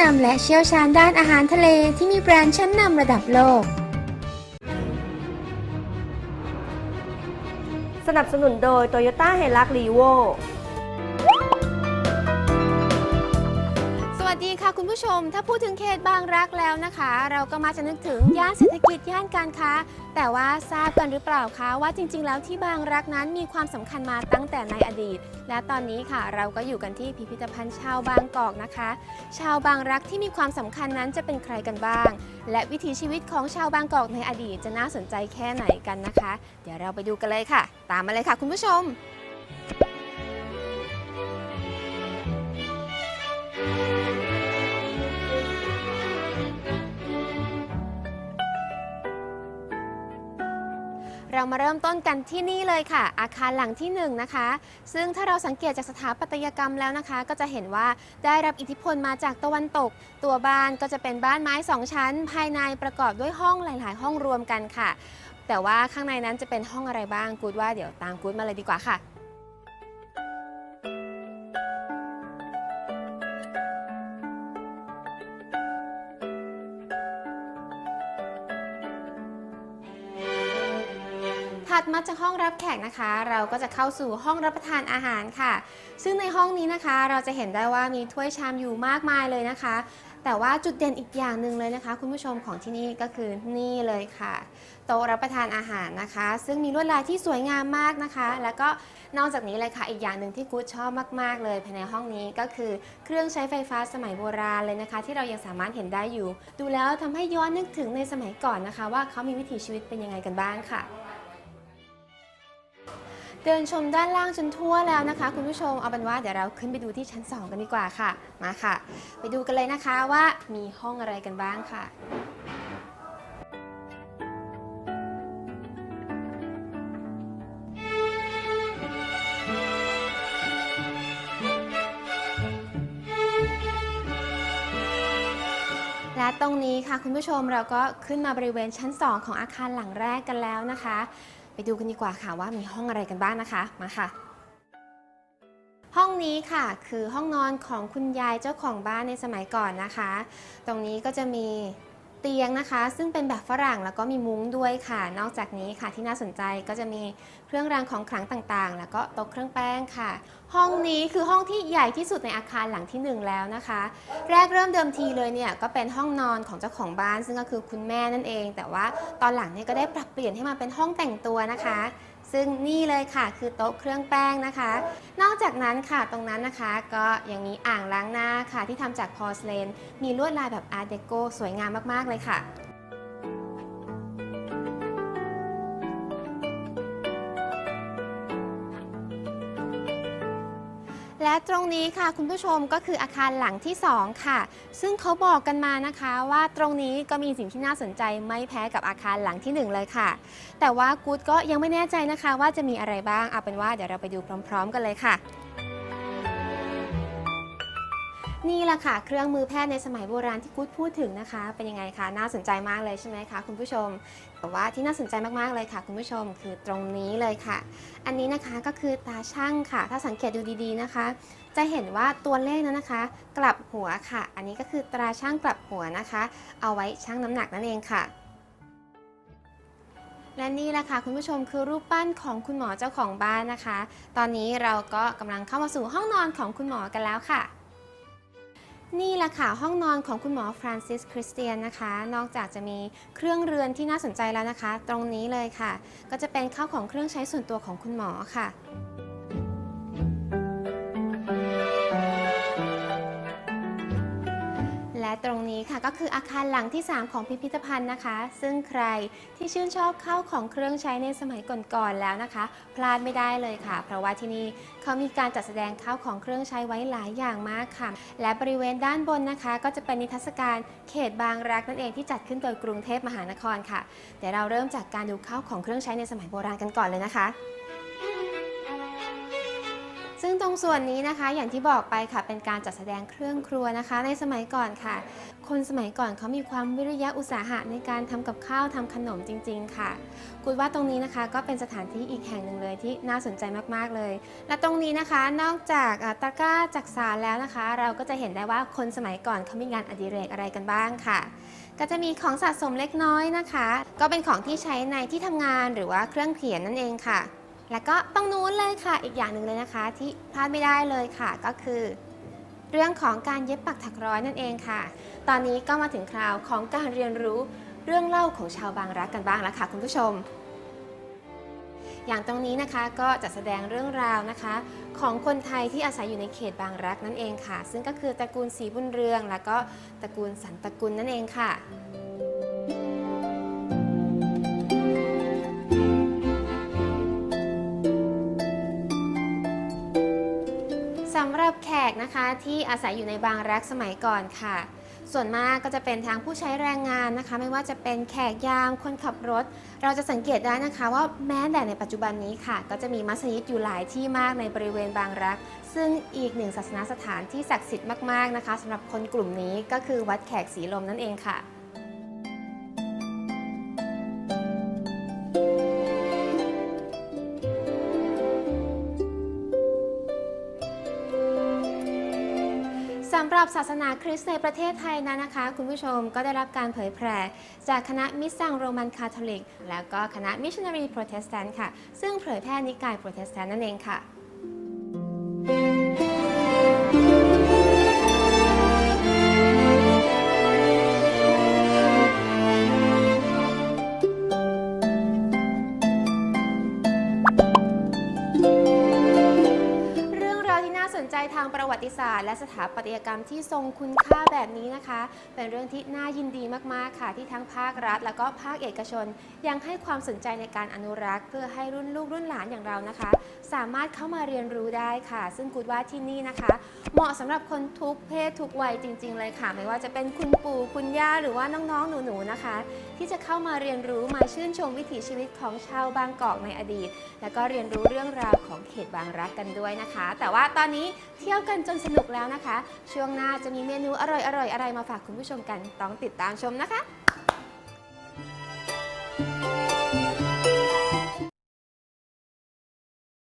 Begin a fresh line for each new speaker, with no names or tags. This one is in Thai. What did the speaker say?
นำและเชี่ยวชาญด้านอาหารทะเลที่มีแบรนด์ชั้นนำระดับโลก
สนับสนุนโดย Toyota h i l u x r e v o
ดีค่ะคุณผู้ชม ถ้าพูดถึงเขตบางรักแล้วนะคะ เราก็มาจะนึกถึงย่านเศรษฐกิจย่านการค้า แต่ว่าทราบกันหรือเปล่าคะว่าจริง ๆ แล้วที่บางรักนั้นมีความสำคัญมาตั้งแต่ในอดีต และตอนนี้ค่ะ เราก็อยู่กันที่พิพิธภัณฑ์ชาวบางกอกนะคะ ชาวบางรักที่มีความสำคัญนั้นจะเป็นใครกันบ้าง และวิถีชีวิตของชาวบางกอกในอดีตจะน่าสนใจแค่ไหนกันนะคะ เดี๋ยวเราไปดูกันเลยค่ะ ตามมาเลยค่ะ คุณผู้ชม เรามาเริ่มต้นกันที่นี่เลยค่ะ อาคารหลังที่1นงนะคะ ซึ่งถ้าเราสังเกตจากสถาปัตยกรรมแล้วนะคะ ก็จะเห็นว่าได้รับอิทธิพลมาจากตะวันตก ตัวบ้านก็จะเป็นบ้านไม้สองชั้น ภายในประกอบด้วยห้องหลาย ๆ ห้องรวมกันค่ะ แต่ว่าข้างในนั้นจะเป็นห้องอะไรบ้างกูดว่าเดี๋ยวตามกูดมาเลยดีกว่าค่ะ ถัดมาจากห้องรับแขกนะคะ เราก็จะเข้าสู่ห้องรับประทานอาหารค่ะ ซึ่งในห้องนี้นะคะ เราจะเห็นได้ว่ามีถ้วยชามอยู่มากมายเลยนะคะ แต่ว่าจุดเด่นอีกอย่างหนึ่งเลยนะคะ คุณผู้ชมของที่นี่ก็คือนี่เลยค่ะ โต๊ะรับประทานอาหารนะคะ ซึ่งมีลวดลายที่สวยงามมากนะคะ แล้วก็นอกจากนี้เลยค่ะอีกอย่างหนึ่งที่กู๊ดชอบมาก ๆ เลยภายในห้องนี้ก็คือเครื่องใช้ไฟฟ้าสมัยโบราณเลยนะคะ ที่เรายังสามารถเห็นได้อยู่ ดูแล้วทำให้ย้อนนึกถึงในสมัยก่อนนะคะ ว่าเขามีวิถีชีวิตเป็นยังไงกันบ้างค่ะ เดินชมด้านล่างจนทั่วแล้วนะคะ คุณผู้ชมเอาเป็นว่าเดี๋ยวเราขึ้นไปดูที่ชั้น 2 กันดีกว่าค่ะ มาค่ะ ไปดูกันเลยนะคะว่ามีห้องอะไรกันบ้างค่ะและตรงนี้ค่ะคุณผู้ชมเราก็ขึ้นมาบริเวณชั้น 2 ของอาคารหลังแรกกันแล้วนะคะ ไปดูกันดีกว่าค่ะว่ามีห้องอะไรกันบ้างนะคะ มาค่ะ ห้องนี้ค่ะคือห้องนอนของคุณยายเจ้าของบ้านในสมัยก่อนนะคะ ตรงนี้ก็จะมี เตียงนะคะ ซึ่งเป็นแบบฝรั่งแล้วก็มีมุ้งด้วยค่ะ นอกจากนี้ค่ะที่น่าสนใจก็จะมีเครื่องรางของขลังต่างๆ แล้วก็โต๊ะเครื่องแป้งค่ะ ห้องนี้คือห้องที่ใหญ่ที่สุดในอาคารหลังที่หนึ่งแล้วนะคะ แรกเริ่มเดิมทีเลยเนี่ยก็เป็นห้องนอนของเจ้าของบ้าน ซึ่งก็คือคุณแม่นั่นเอง แต่ว่าตอนหลังเนี่ยก็ได้ปรับเปลี่ยนให้มาเป็นห้องแต่งตัวนะคะซึ่งนี่เลยค่ะคือโต๊ะเครื่องแป้งนะคะ นอกจากนั้นค่ะตรงนั้นนะคะ ก็ยังมีอ่างล้างหน้าค่ะที่ทำจากพอร์สเลนมีลวดลายแบบอาร์เดโกสวยงามมากๆเลยค่ะ และตรงนี้ค่ะคุณผู้ชมก็คืออาคารหลังที่ 2 ค่ะ ซึ่งเขาบอกกันมานะคะว่าตรงนี้ก็มีสิ่งที่น่าสนใจไม่แพ้กับอาคารหลังที่ 1 เลยค่ะ แต่ว่ากู๊ดก็ยังไม่แน่ใจนะคะว่าจะมีอะไรบ้างเอาเป็นว่าเดี๋ยวเราไปดูพร้อม ๆ กันเลยค่ะ นี่แหละค่ะ เครื่องมือแพทย์ในสมัยโบราณที่กู๊ดพูดถึงนะคะ เป็นยังไงคะน่าสนใจมากเลยใช่ไหมคะคุณผู้ชม แต่ว่าที่น่าสนใจมากๆเลยค่ะ คุณผู้ชมคือตรงนี้เลยค่ะ อันนี้นะคะก็คือตาช่างค่ะ ถ้าสังเกตดูดีๆนะคะ จะเห็นว่าตัวเลขนั้นนะคะ กลับหัวค่ะ อันนี้ก็คือตราช่างกลับหัวนะคะ เอาไว้ชั่งน้ำหนักนั่นเองค่ะและนี่แหละค่ะคุณผู้ชมคือรูปปั้นของคุณหมอเจ้าของบ้านนะคะ ตอนนี้เราก็กำลังเข้ามาสู่ห้องนอนของคุณหมอกันแล้วค่ะ นี่แหละค่ะ ห้องนอนของคุณหมอฟรานซิสคริสเตียนนะคะ นอกจากจะมีเครื่องเรือนที่น่าสนใจแล้วนะคะ ตรงนี้เลยค่ะ ก็จะเป็นข้าวของเครื่องใช้ส่วนตัวของคุณหมอค่ะ ตรงนี้ค่ะก็คืออาคารหลังที่ 3 ของพิพิธภัณฑ์นะคะ ซึ่งใครที่ชื่นชอบเข้าของเครื่องใช้ในสมัยก่อนๆแล้วนะคะ พลาดไม่ได้เลยค่ะ เพราะว่าที่นี่เขามีการจัดแสดงข้าวของเครื่องใช้ไว้หลายอย่างมากค่ะ และบริเวณด้านบนนะคะ ก็จะเป็นนิทรรศการเขตบางรักนั่นเองที่จัดขึ้นโดยกรุงเทพมหานครค่ะเดี๋ยวเราเริ่มจากการดูข้าวของเครื่องใช้ในสมัยโบราณกันก่อนเลยนะคะ ซึ่งตรงส่วนนี้นะคะอย่างที่บอกไปค่ะเป็นการจัดแสดงเครื่องครัวนะคะ ในสมัยก่อนค่ะ คนสมัยก่อนเขามีความวิริยะอุตสาหะในการทำกับข้าวทำขนมจริง ๆ ค่ะกูดว่าตรงนี้นะคะก็เป็นสถานที่อีกแห่งหนึ่งเลยที่น่าสนใจมากๆเลย และตรงนี้นะคะนอกจากตะกร้าจักสารแล้วนะคะ เราก็จะเห็นได้ว่าคนสมัยก่อนเขามีงานอดิเรกอะไรกันบ้างค่ะ ก็จะมีของสะสมเล็กน้อยนะคะ ก็เป็นของที่ใช้ในที่ทำงานหรือว่าเครื่องเขียนนั่นเองค่ะ แล้วก็ตรงนู้นเลยค่ะ อีกอย่างหนึ่งเลยนะคะ ที่พลาดไม่ได้เลยค่ะ ก็คือ เรื่องของการเย็บปักถักร้อยนั่นเองค่ะ ตอนนี้ก็มาถึงคราวของการเรียนรู้เรื่องเล่าของชาวบางรักกันบ้างแล้วค่ะคุณผู้ชม อย่างตรงนี้นะคะก็จะแสดงเรื่องราวนะคะ ของคนไทยที่อาศัยอยู่ในเขตบางรักนั่นเองค่ะ ซึ่งก็คือตระกูลศรีบุญเรือง แล้วก็ตระกูลสันตระกุลนั่นเองค่ะำหรับแขกนะคะที่อาศัยอยู่ในบางรักสมัยก่อนค่ะ ส่วนมากก็จะเป็นทางผู้ใช้แรงงานนะคะ ไม่ว่าจะเป็นแขกยามคนขับรถ เราจะสังเกตได้นะคะ ว่าแม้แต่ในปัจจุบันนี้ค่ะ ก็จะมีมัสยิดอยู่หลายที่มากในบริเวณบางรัก ซึ่งอีกหนึ่งศาสนาสถานที่ศักดิ์สิทธิ์มากๆนะคะสำหรับคนกลุ่มนี้ก็คือวัดแขกสีลมนั่นเองค่ะ สำหรับศาสนาคริสต์ในประเทศไทยนั้นนะคะ คุณผู้ชมก็ได้รับการเผยแผ่จากคณะมิสซังโรมันคาทอลิก แล้วก็คณะมิชชันนารีโปรเตสแตนต์ค่ะ ซึ่งเผยแพร่นิกายโปรเตสแตนต์นั่นเองค่ะ ใจทางประวัติศาสตร์ และสถาปัตยกรรมที่ทรงคุณค่าแบบนี้นะคะ เป็นเรื่องที่น่ายินดีมากๆค่ะ ที่ทั้งภาครัฐ และก็ภาคเอกชน ยังให้ความสนใจในการอนุรักษ์ เพื่อให้รุ่นลูกรุ่นหลานอย่างเรานะคะ สามารถเข้ามาเรียนรู้ได้ค่ะ ซึ่งกูดว่าที่นี่นะคะ เหมาะสำหรับคนทุกเพศทุกวัยจริง ๆ เลยค่ะ ไม่ว่าจะเป็นคุณปู่คุณย่าหรือว่าน้องๆหนูๆนะคะ ที่จะเข้ามาเรียนรู้มาชื่นชมวิถีชีวิตของชาวบางกอกในอดีต แล้วก็เรียนรู้เรื่องราวของเขตบางรักกันด้วยนะคะ แต่ว่าตอนนี้เที่ยวกันจนสนุกแล้วนะคะ ช่วงหน้าจะมีเมนูอร่อยๆ อะไรมาฝากคุณผู้ชมกัน ต้องติดตามชมนะคะ